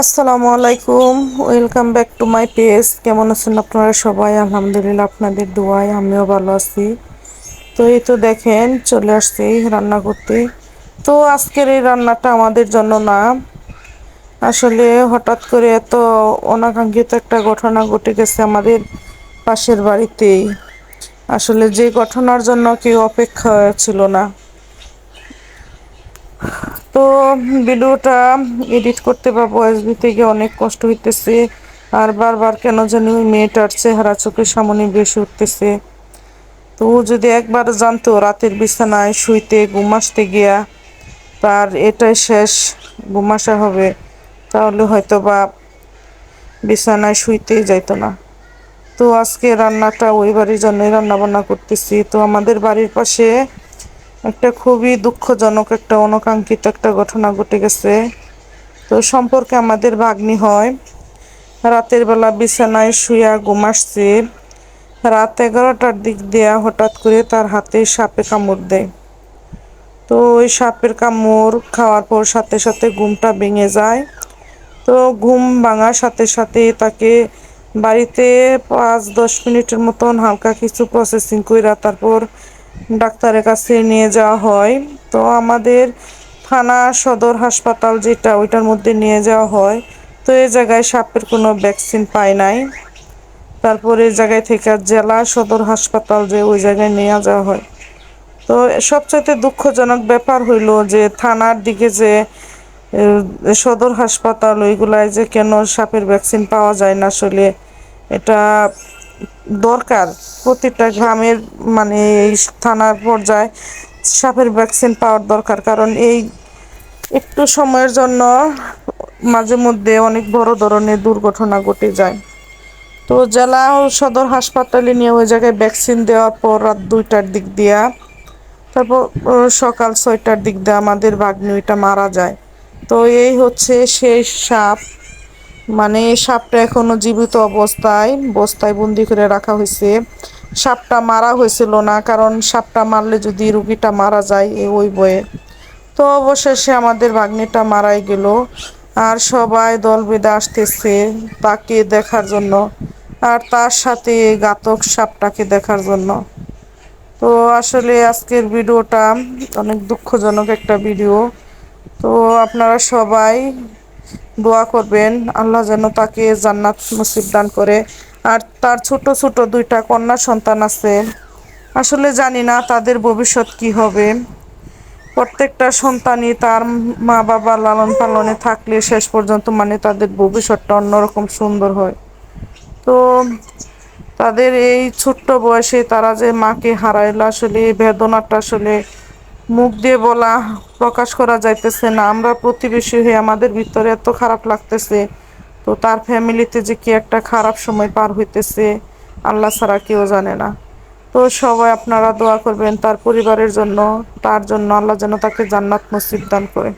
আসসালামু আলাইকুম, welcome back to my page. কেমন আছেন আপনারা সবাই? আলহামদুলিল্লাহ, আপনাদের দোয়ায় আমিও ভালো আছি। তো এই তো দেখেন, চলে আসছি রান্না করতে। তো আজকের এই রান্নাটা আমাদের জন্য না। আসলে হঠাৎ করে এত অনাকাঙ্ক্ষিত একটা ঘটনা ঘটে গেছে আমাদের পাশের বাড়িতেই। আসলে যে ঘটনার জন্য কেউ অপেক্ষা ছিল না। তো ভিডিওটা এডিট করতে বা ভয়েস দিতে গিয়ে অনেক কষ্ট হইতেছে। আর বারবার কেন জানি ওই মেয়েটার চেহারা চোখের সামনে বেশি উঠতেছে। তো যদি একবার জানতো রাতের বিছানায় শুইতে, ঘুম আসতে গিয়া তার এটাই শেষ, ঘুম আসা হবে, তাহলে হয়তো বা বিছানায় শুইতেই যাইতো না। তো আজকে রান্নাটা ওই বাড়ির জন্যই রান্না বান্না করতেছি। তো আমাদের বাড়ির পাশে একটা খুবই দুঃখজনক একটা অনাকাঙ্ক্ষিত একটা ঘটনা ঘটে গেছে। তো সম্পর্কে আমাদের ভাগ্নি হয়, রাতের বেলা বিছানায় শুয়া ঘুমাসছে রাত এগারোটার দিক দেয়া হঠাৎ করে তার হাতে সাপে কামড় দেয়। তো ওই সাপের কামড় খাওয়ার পর সাথে সাথে ঘুমটা ভেঙে যায়। তো ঘুম ভাঙার সাথে সাথে তাকে বাড়িতে পাঁচ দশ মিনিটের মতন হালকা কিছু প্রসেসিং কইরা তারপর ডাক্তারের কাছে নিয়ে যাওয়া হয়। তো আমাদের থানা সদর হাসপাতাল যেটা, ওইটার মধ্যে নিয়ে যাওয়া হয়। তো এই জায়গায় সাপের কোনো ভ্যাকসিন পায় নাই। তারপরে এই জায়গায় থেকে জেলা সদর হাসপাতাল যে ওই জায়গায় নিয়ে যাওয়া হয়। তো সবচাইতে দুঃখজনক ব্যাপার হইল যে থানার দিকে যে সদর হাসপাতাল ওইগুলায় যে কেন সাপের ভ্যাকসিন পাওয়া যায় না আসলে, এটা দরকার। প্রতিটা গ্রামের মানে থানার পর্যায়ে সাপের ভ্যাকসিন পাওয়ার দরকার। কারণ এই একটু সময়ের জন্য মাঝে মধ্যে অনেক বড় ধরনের দুর্ঘটনা ঘটে যায়। তো জেলা সদর হাসপাতালে নিয়ে ওই জায়গায় ভ্যাকসিন দেওয়ার পর রাত দুইটার দিক দিয়া, তারপর সকাল ছয়টার দিক দিয়ে আমাদের বাঘনি মারা যায়। তো এই হচ্ছে সেই সাপ। মানে সাপটা এখনও জীবিত অবস্থায়, বস্তায় বন্দি করে রাখা হয়েছে। সাপটা মারা হয়েছিল না, কারণ সাপটা মারলে যদি রুগীটা মারা যায়, এ ওই বয়ে। তো অবশেষে আমাদের ভাগ্নিটা মারাই গেল, আর সবাই দল বেঁধে আসতেছে তাকে দেখার জন্য, আর তার সাথে ঘাতক সাপটাকে দেখার জন্য। তো আসলে আজকের ভিডিওটা অনেক দুঃখজনক একটা ভিডিও। তো আপনারা সবাই দোয়া করবেন, আল্লাহ যেন তাকে জান্নাত নসিব দান করে। আর তার ছোট ছোট দুইটা কন্যা সন্তান আছে। আসলে জানি না তাদের ভবিষ্যৎ কি হবে। প্রত্যেকটা সন্তানই তার মা বাবা লালন পালনে থাকলে শেষ পর্যন্ত মানে তাদের ভবিষ্যৎটা অন্যরকম সুন্দর হয়। তো তাদের এই ছোট্ট বয়সে তারা যে মাকে হারাইলো, আসলে এই বেদনাটা আসলে মুখ দিয়ে বলা প্রকাশ করা যাইতেছে না। আমরা প্রতিবেশী হয়ে আমাদের ভিতরে এত খারাপ লাগতেছে। তো তার ফ্যামিলিতে যে কি একটা খারাপ সময় পার হইতেছে, আল্লাহ ছাড়া কেউ জানে না। তো সবাই আপনারা দোয়া করবেন তার পরিবারের জন্য, তার জন্য আল্লাহ যেন তাকে জান্নাত মসজিদ দান করে।